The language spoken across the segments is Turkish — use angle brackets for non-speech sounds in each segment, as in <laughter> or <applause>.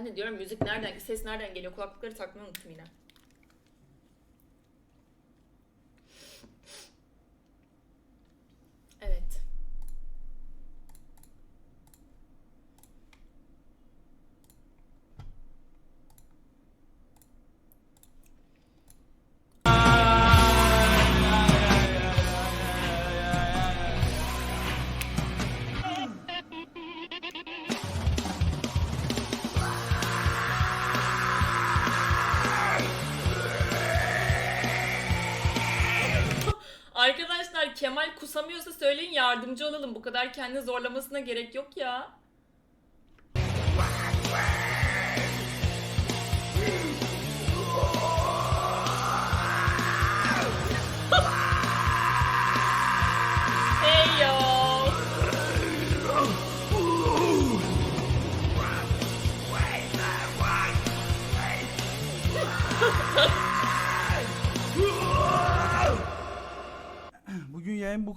Ben de diyorum müzik nereden, ses nereden geliyor? Kulaklıkları takmayı unuttum yine. Arkadaşlar Kemal kusamıyorsa söyleyin yardımcı olalım. Bu kadar kendini zorlamasına gerek yok ya.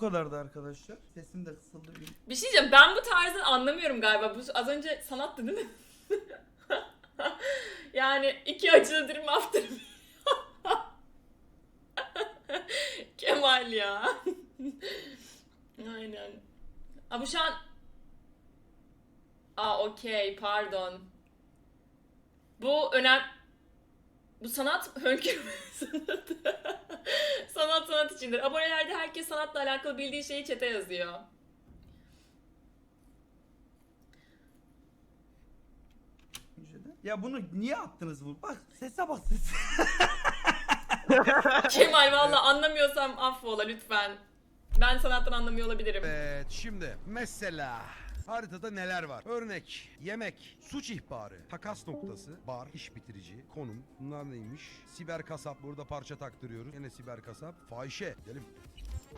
Kadardı arkadaşlar. Sesim de kısıldı. bir- şey diyeceğim ben bu tarzı anlamıyorum galiba. Bu az önce sanattı değil mi? <laughs> yani iki açılı dirim after <laughs> Kemal ya. <laughs> Aynen. Aa bu şu an... Aa okey pardon. Bu önem... Bu sanat hönkürme sanatı. İçindir. Abonelerde herkes sanatla alakalı bildiği şeyi çete yazıyor. Ya bunu niye attınız bu? Bak sese bak sese. <laughs> <laughs> Kemal valla anlamıyorsam affola lütfen. Ben sanattan anlamıyor olabilirim. Evet şimdi mesela haritada neler var? Örnek, yemek, suç ihbarı, takas noktası, bar, iş bitirici, konum. Bunlar neymiş? Siber kasap burada parça taktırıyoruz. Yine siber kasap. Fahişe. Gidelim.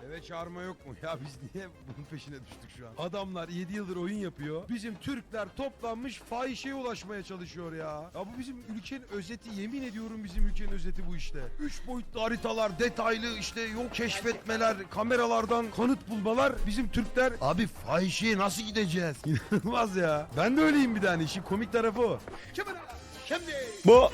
Eve çağırma yok mu? <laughs> Ya biz niye bunun peşine düştük şu an? Adamlar 7 yıldır oyun yapıyor. Bizim Türkler toplanmış fahişeye ulaşmaya çalışıyor ya. Ya bu bizim ülkenin özeti. Yemin ediyorum bizim ülkenin özeti bu işte. 3 boyutlu haritalar, detaylı işte yol keşfetmeler, kameralardan kanıt bulmalar. Bizim Türkler abi fahişeye nasıl gideceğiz? <laughs> İnanılmaz ya. Ben de öyleyim bir tane. İşin komik tarafı o. Şimdi. Bu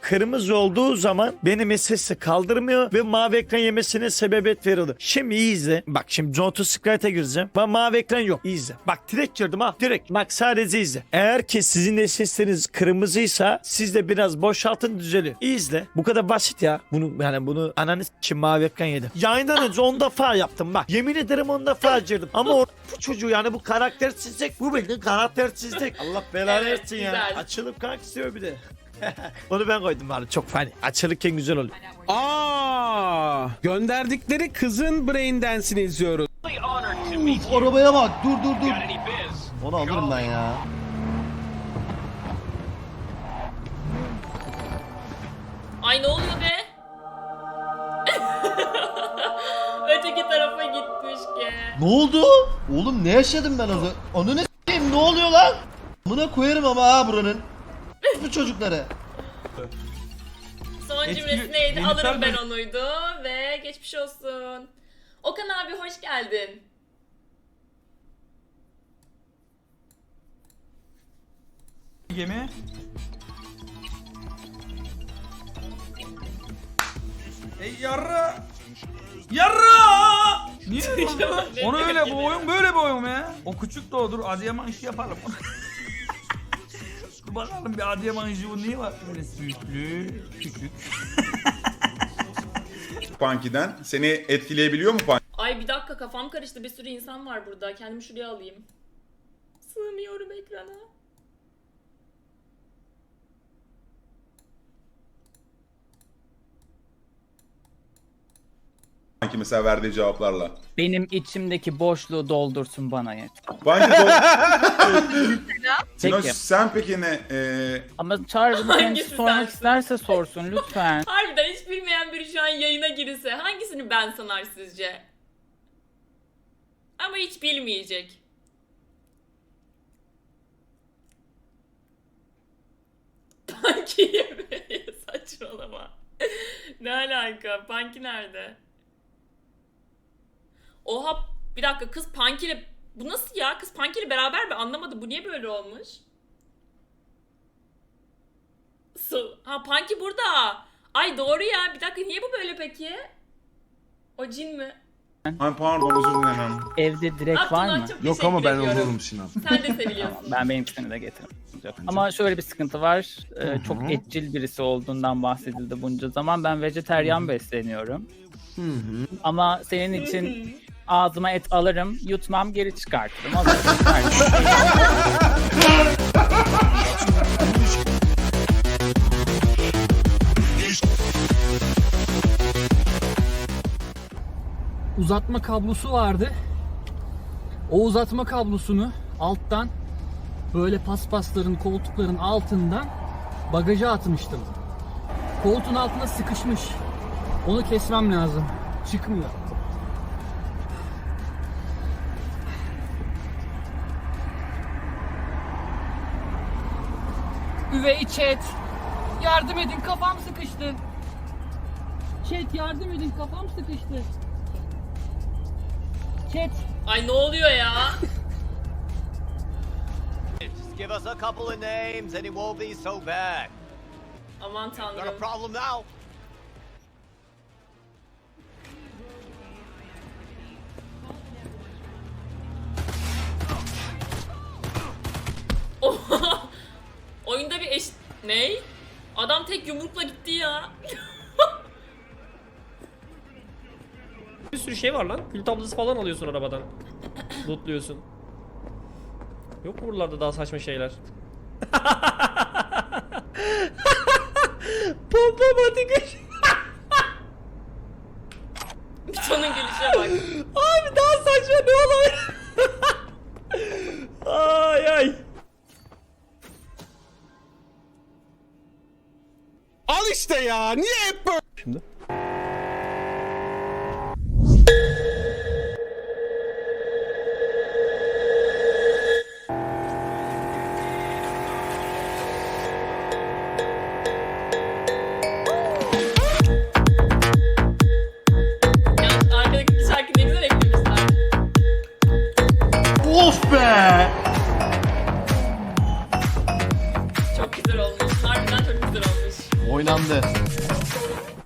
kırmızı olduğu zaman benim sesi kaldırmıyor ve mavi ekran yemesine sebebiyet veriyordu. Şimdi iyi izle. Bak şimdi Scratch'e gireceğim. Bak mavi ekran yok. İyi izle. Bak direkt girdim ha. Direkt. Bak sadece izle. Eğer ki sizin de sesleriniz kırmızıysa siz de biraz boşaltın düzeliyor. İyi izle. Bu kadar basit ya. Bunu yani bunu ananı için mavi ekran yedim. Yayından önce 10 defa yaptım bak. Yemin ederim 10 defa girdim. Ama o bu çocuğu yani bu karaktersizlik. Bu bildiğin karaktersizlik. Allah belanı versin ya. güzel. Açılıp kalk istiyor bir de. <laughs> Onu ben koydum abi çok fani. Açılırken güzel oluyor. Aa, gönderdikleri kızın brain dance'ini izliyoruz. Uf, arabaya bak. Dur dur dur. Onu alırım ben ya. Ay ne oluyor be? <laughs> Öteki tarafa gitmiş ki. Ne oldu? Oğlum ne yaşadım ben az önce? Onu ne s**eyim? Ne oluyor lan? Buna koyarım ama ha buranın. Bu çocukları. Son Etkili- cümlesi neydi? Yeni Alırım ben tabii. onuydu ve geçmiş olsun. Okan abi hoş geldin. Gemi. Ey yarra. Yarra! Niye? <laughs> Ne Onu öyle bu oyun böyle bir oyun mu ya? O küçük de o dur Adıyaman işi yapalım. <laughs> bakalım bir Adıyaman niye var? Böyle sütlü, küçük. <laughs> Punky'den. Seni etkileyebiliyor mu Punky? Ay bir dakika kafam karıştı. Bir sürü insan var burada. Kendimi şuraya alayım. Sığmıyorum ekrana. Punky mesela verdiği cevaplarla. Benim içimdeki boşluğu doldursun bana yeter. Punky do- Peki. sen peki ne? Ee, Ama Çağrı bunu Hangisi kendisi sormak sensin? isterse sorsun lütfen. <laughs> Harbiden hiç bilmeyen biri şu an yayına girirse hangisini ben sanar sizce? Ama hiç bilmeyecek. Punky yemeği <laughs> saçmalama. ne alaka? Punky nerede? Oha bir dakika kız Punky ile... Bu nasıl ya? Kız Punky ile beraber mi? Anlamadım. Bu niye böyle olmuş? Su. Ha Punky burada. Ay doğru ya. Bir dakika niye bu böyle peki? O cin mi? Ay pardon özür dilerim. Evde direkt var Aklından mı? çok Yok ama ben teşekkür ediyorum. olurum Sinan. Sen de seviliyorsun. Tamam, ben benimkisini de getiririm. Ama şöyle bir sıkıntı var. Ee, çok etçil birisi olduğundan bahsedildi bunca zaman. Ben vejeteryan besleniyorum. Ama senin için ağzıma et alırım, yutmam, geri çıkartırım. Uzatma kablosu vardı. O uzatma kablosunu alttan böyle paspasların, koltukların altından bagaja atmıştım. Koltuğun altına sıkışmış. Onu kesmem lazım. Çıkmıyor. Üvey chat. Yardım edin kafam sıkıştı. Chat yardım edin kafam sıkıştı. Chat Ay ne oluyor ya? Give us a couple of names and it won't be so bad. Aman Got a tanrım. problem now? Oha! Oyunda bir eş... Ney? Adam tek yumrukla gitti ya. <laughs> bir sürü şey var lan. Kül tablası falan alıyorsun arabadan. <coughs> Lootluyorsun. Yok mu buralarda daha saçma şeyler? <laughs> Of be! Çok güzel olmuş. Harbiden çok güzel olmuş. Oynandı.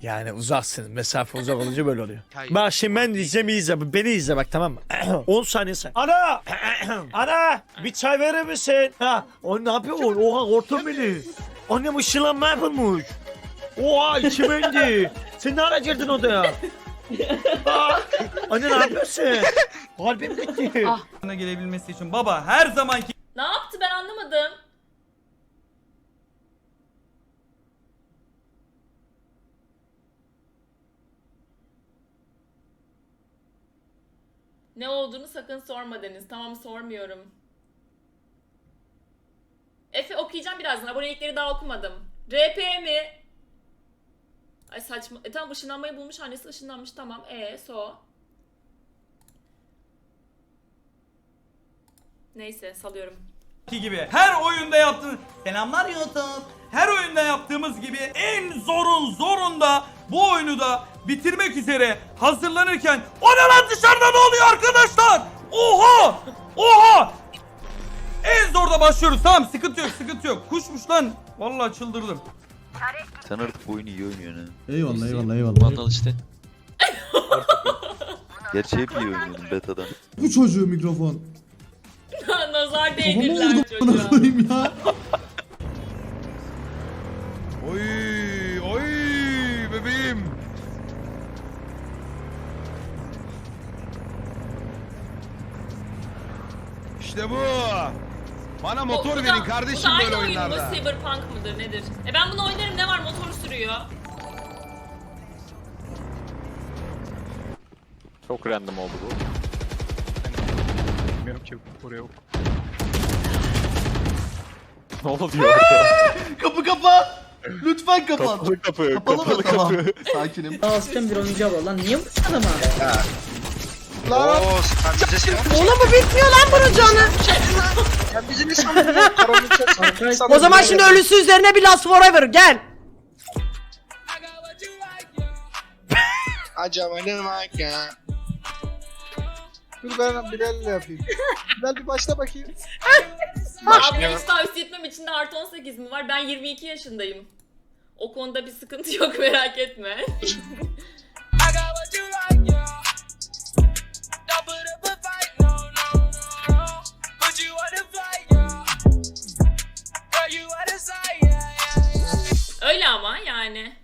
Yani uzaksın. Mesafe uzak olunca böyle oluyor. Bak şimdi ben diyeceğim iyi izle. Beni izle bak tamam mı? <clears throat> 10 saniye say. Ana! <clears throat> Ana! Bir çay verir misin? Ha, o ne yapıyor? Oha korktun beni. Annem ışınlanma yapılmış. Oha içime indi. Sen ne ara girdin odaya? Anne ne yapıyorsun? Kalbim gitti. Bana gelebilmesi için baba her zamanki Ne yaptı ben anlamadım. Ne olduğunu sakın sorma Deniz. Tamam sormuyorum. Efe okuyacağım birazdan. Abonelikleri daha okumadım. RP mi? Ay saçma. E tamam ışınlanmayı bulmuş. Annesi ışınlanmış. Tamam. E so. Neyse salıyorum. gibi her oyunda yaptığımız Selamlar YouTube. Her oyunda yaptığımız gibi en zorun zorunda bu oyunu da bitirmek üzere hazırlanırken O ne lan dışarıda ne oluyor arkadaşlar? Oha! Oha! En zorda başlıyoruz. Tamam sıkıntı yok sıkıntı yok. Kuşmuş lan. Vallahi çıldırdım. Sen artık bu oyunu iyi oynuyorsun ha. Eyvallah eyvallah eyvallah. Vandal işte. Gerçi hep iyi oynuyordun betadan. Bu çocuğu mikrofon. <laughs> Nazar Kafama değdirdiler vurdum bana çocuğa. koyayım ya. Oy oy bebeğim. İşte bu. Bana Bu- motor bu da- verin bu kardeşim da böyle aynı oyun mu? oyunlarda. Cyberpunk mıdır nedir? E ben bunu oynarım ne var motor sürüyor. Çok random oldu bu. Bilmiyorum ki buraya yok. Ne oluyor <laughs> Kapı kapa! Lütfen kapat. Kapalı kapı, Kapalı kapalı Tamam. kapı. Sakinim. Asken bir oyuncağı var lan. Niye vuruyorsun adama? Oğlum bu bitmiyor lan bunun canı. <laughs> o zaman şimdi ölüsü üzerine bir Last Forever gel. Acaba ne var ya? Dur ben Bilal'le yapayım. Bilal bir başla bakayım. Abi hiç tavsiye etmem içinde artı 18 mi var? Ben 22 yaşındayım. O konuda bir sıkıntı yok merak etme. <laughs> Öyle ama yani.